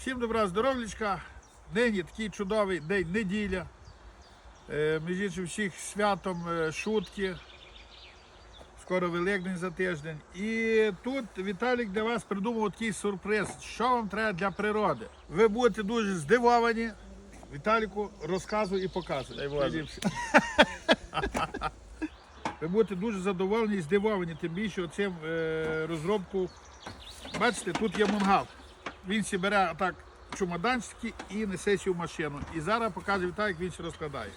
Всім добра здоров'ячка. Нині такий чудовий день неділя. Е, Між іншим всіх святом е, шутки. Скоро Великдень за тиждень. І тут Віталік для вас придумав такий сюрприз. Що вам треба для природи? Ви будете дуже здивовані. Віталіку розказуй і. Ліпше. Ви будете дуже задоволені і здивовані, тим більше оцим е, розробку. Бачите, тут є мангал. Він сі бере так чумоданчики і несе сі в машину. І зараз показує Віталік, він ще розкладає.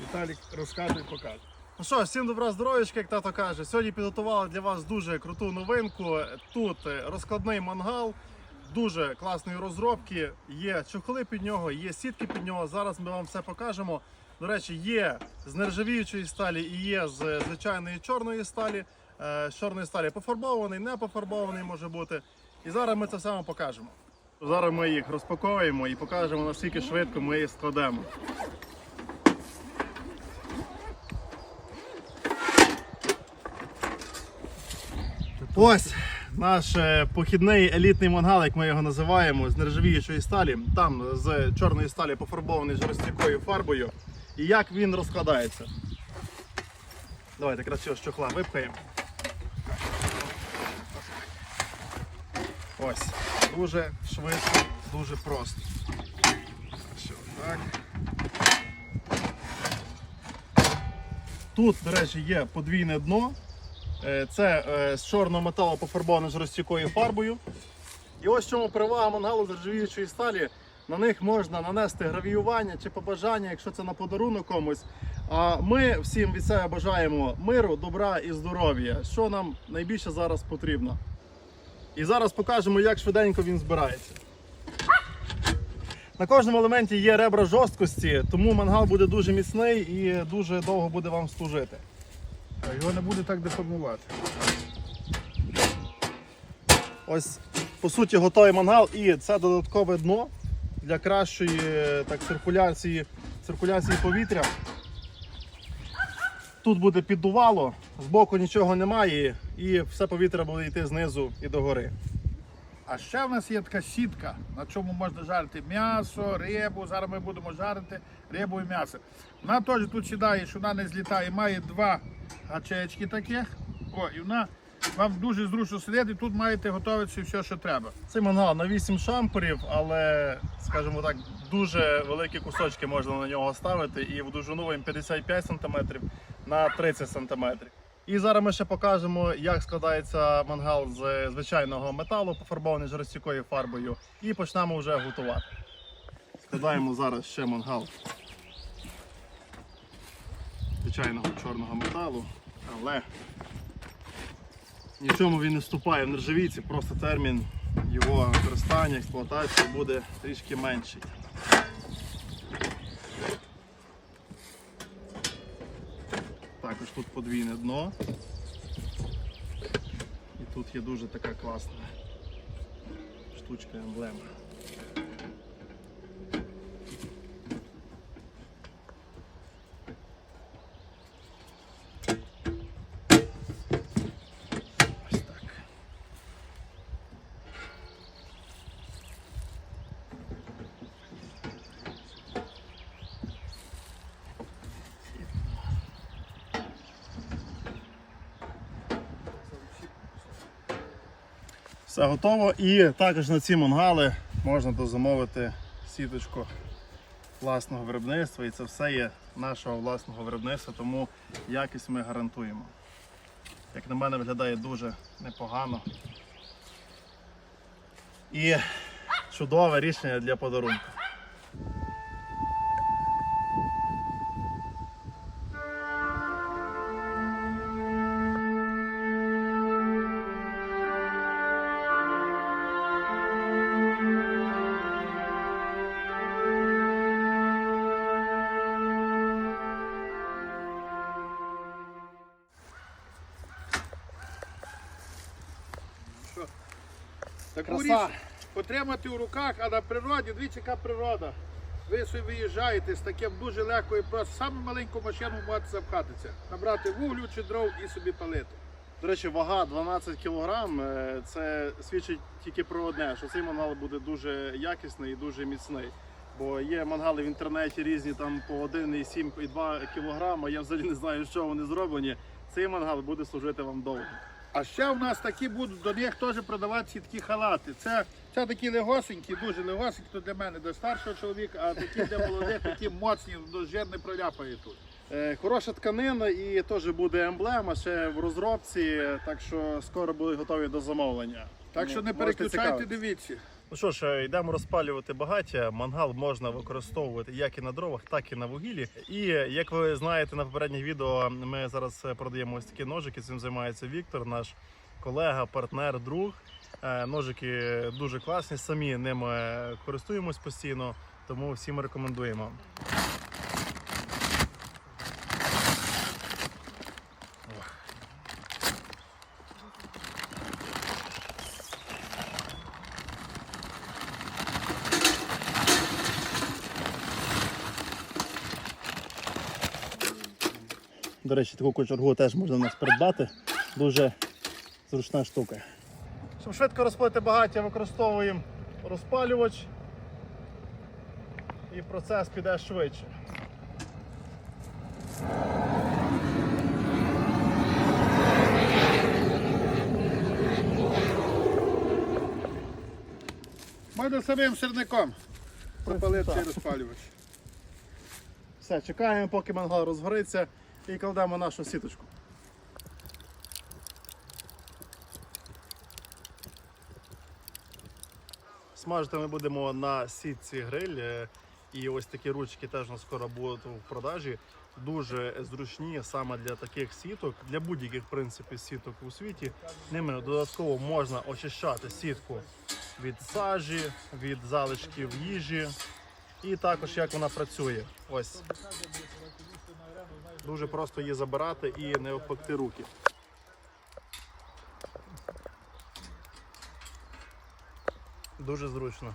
Віталік розказує, показує. Ну що, всім добра здоров'ячка, як тато каже. Сьогодні підготували для вас дуже круту новинку. Тут розкладний мангал, дуже класної розробки. Є чохли під нього, є сітки під нього. Зараз ми вам все покажемо. До речі, є з нержавіючої сталі і є з звичайної чорної сталі. Е, З чорної сталі пофарбований, не пофарбований може бути. І зараз ми це все вам покажемо. Зараз ми їх розпаковуємо і покажемо, наскільки швидко ми їх складемо. Ось наш е, похідний елітний мангал, як ми його називаємо, з нержавіючої сталі. Там з чорної сталі пофарбований жорсткою фарбою. І як він розкладається. Давайте якраз цього з чохла випхаємо. Ось. Дуже швидко, дуже просто. Все, так. Тут, до речі, є подвійне дно. Е, Це е, з чорного металу пофарбоване з розтікою фарбою. І ось чому перевага мангалу з сталі. На них можна нанести гравіювання чи побажання, якщо це на подарунок комусь. А ми всім від себе бажаємо миру, добра і здоров'я, що нам найбільше зараз потрібно. І зараз покажемо, як швиденько він збирається. На кожному елементі є ребра жорсткості, тому мангал буде дуже міцний і дуже довго буде вам служити. Його не буде так деформувати. Ось по суті готовий мангал і це додаткове дно для кращої так, циркуляції, циркуляції повітря. Тут буде піддувало, збоку нічого немає і все повітря буде йти знизу і догори. А ще в нас є така сітка, на чому можна жарити м'ясо, рибу. Зараз ми будемо жарити рибу і м'ясо. Вона теж тут сідає, що вона не злітає. Має два гачечки таких. О, і вона вам дуже зручно сидіти. Тут маєте готувати все, що треба. Цей мангал на 8 шампурів, але, скажімо так, дуже великі кусочки можна на нього ставити і в довжину він 55 см на 30 см. І зараз ми ще покажемо, як складається мангал з звичайного металу, пофарбований жорстокою фарбою, і почнемо вже готувати. Складаємо зараз ще мангал звичайного чорного металу, але Нічому він не вступає в нержавійці, просто термін його використання, експлуатації буде трішки менший. Також тут подвійне дно. І тут є дуже така класна штучка емблема. Ось так. Все готово. І також на ці мангали можна дозамовити сіточку власного виробництва. І це все є нашого власного виробництва, тому якість ми гарантуємо. Як на мене, виглядає дуже непогано. І чудове рішення для подарунку. Таку Краса. річ потримати в руках, а на природі, дивіться, яка природа. Ви собі виїжджаєте з таким дуже легко і просто саме маленьку машину можете запхатися, набрати вуглю чи дров і собі палити. До речі, вага 12 кг це свідчить тільки про одне, що цей мангал буде дуже якісний і дуже міцний. Бо є мангали в інтернеті різні там по 1,7 і 2 кг. Я взагалі не знаю, що вони зроблені. Цей мангал буде служити вам довго. А ще в нас такі будуть до них теж продаватися такі халати. Це, це такі легосенькі, дуже легосенькі, то для мене до старшого чоловіка, а такі для молодих, такі моцні, ну, жир не проляпає тут. Е, Хороша тканина і теж буде емблема ще в розробці, так що скоро будуть готові до замовлення. Так що не Ну, переключайте, дивіться. Ну що ж, йдемо розпалювати багаття. Мангал можна використовувати як і на дровах, так і на вугіллі. І як ви знаєте, на попередніх відео ми зараз продаємо ось такі ножики. Цим займається Віктор, наш колега, партнер, друг. Е, Ножики дуже класні, самі ними користуємось постійно, тому всім рекомендуємо. До речі, таку кочергу теж можна в нас придбати. Дуже зручна штука. Щоб швидко розпалити багаття, використовуємо розпалювач. І процес піде швидше. Можна самим сирником пропалити Так. цей розпалювач. Все, чекаємо, поки мангал розгориться і кладемо нашу сіточку. Смажити ми будемо на сітці гриль. е, І ось такі ручки теж у нас скоро будуть в продажі. Дуже зручні саме для таких сіток, для будь-яких в сіток у світі. Ними додатково можна очищати сітку від сажі, від залишків їжі. І також як вона працює. Ось. Дуже просто її забирати і не обпекти руки. Дуже зручно.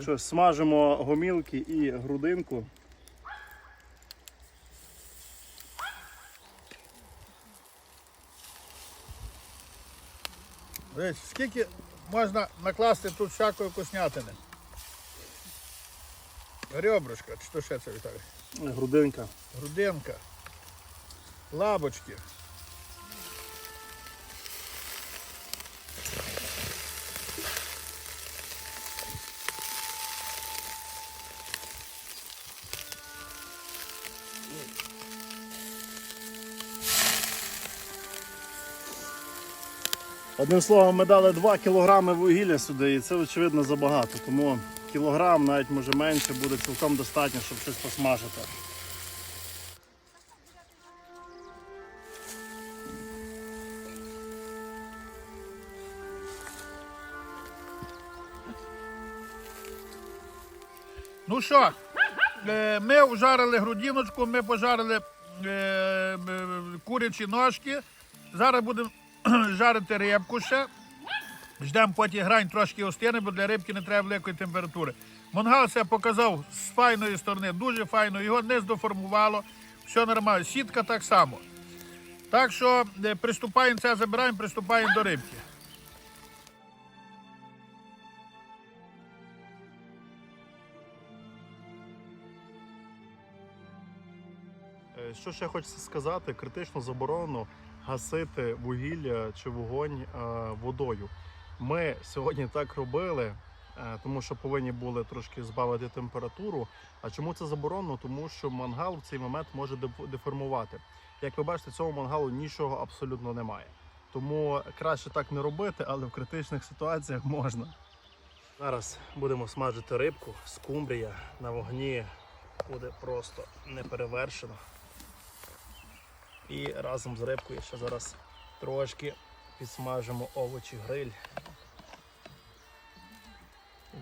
Що смажимо гомілки і грудинку. Скільки можна накласти тут всякої вкуснятини? Ребрушка, чи то ще це Віталій? Грудинка. Грудинка, лабочки. Одним словом, ми дали 2 кілограми вугілля сюди, і це очевидно забагато. Тому кілограм, навіть може менше, буде цілком достатньо, щоб щось посмажити. Ну що, е, ми вжарили грудиночку, ми пожарили е, е, курячі ножки. Зараз будемо жарити рибку ще. Ждемо потім грань трошки остине, бо для рибки не треба великої температури. Монгал себе показав з файної сторони, дуже файно, його не здоформувало, все нормально. Сітка так само. Так що е, приступаємо це, забираємо, приступаємо до рибки. Е, Що ще хочеться сказати, критично заборонено гасити вугілля чи вогонь е, водою. Ми сьогодні так робили, е, тому що повинні були трошки збавити температуру. А чому це заборонено? Тому що мангал в цей момент може деформувати. Як ви бачите, цього мангалу нічого абсолютно немає. Тому краще так не робити, але в критичних ситуаціях можна. Зараз будемо смажити рибку, скумбрія на вогні буде просто неперевершено. І разом з рибкою ще зараз трошки підсмажимо овочі гриль.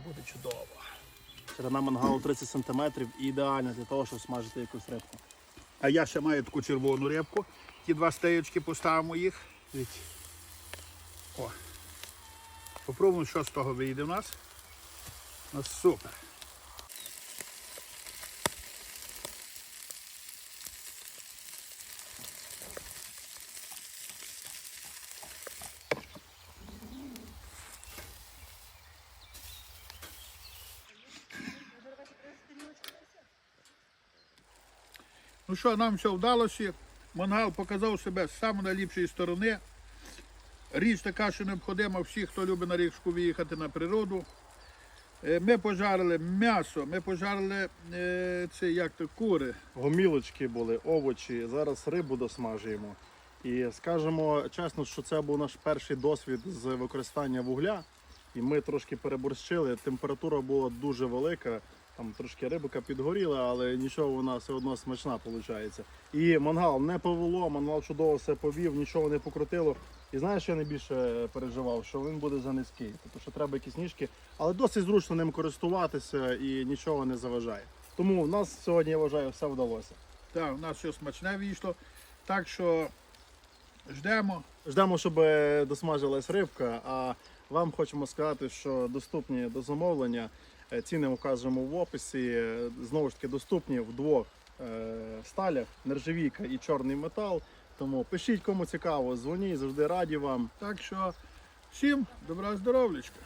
Буде чудово. Ширина мангалу 30 см ідеальна для того, щоб смажити якусь рибку. А я ще маю таку червону рибку. Ті два стеєчки поставимо їх. О. Попробуємо, що з того вийде у нас. Ну, супер. Ну що, нам все вдалося. Мангал показав себе з самої найліпшої сторони. Річ така, що необхідна всіх, хто любить на річку виїхати на природу. Е, Ми пожарили м'ясо, ми пожарили е, це як то кури. Гомілочки були, овочі. Зараз рибу досмажуємо. І скажемо чесно, що це був наш перший досвід з використання вугля. І ми трошки переборщили. Температура була дуже велика. Там трошки рибка підгоріла, але нічого вона все одно смачна виходить. І мангал не повело, мангал чудово все повів, нічого не покрутило. І знаєш, що я найбільше переживав, що він буде за низький. Тобто, що треба якісь ніжки, але досить зручно ним користуватися і нічого не заважає. Тому в нас сьогодні, я вважаю, все вдалося. Так, у нас все смачне вийшло. Так що ждемо. Ждемо, щоб е, досмажилась рибка. А вам хочемо сказати, що доступні до замовлення. Е, Ціни вказуємо в описі. Е, Знову ж таки, доступні в двох е, сталях: нержавійка і чорний метал. Тому пишіть, кому цікаво, дзвоніть, завжди раді вам. Так що всім добра здоров'ячка.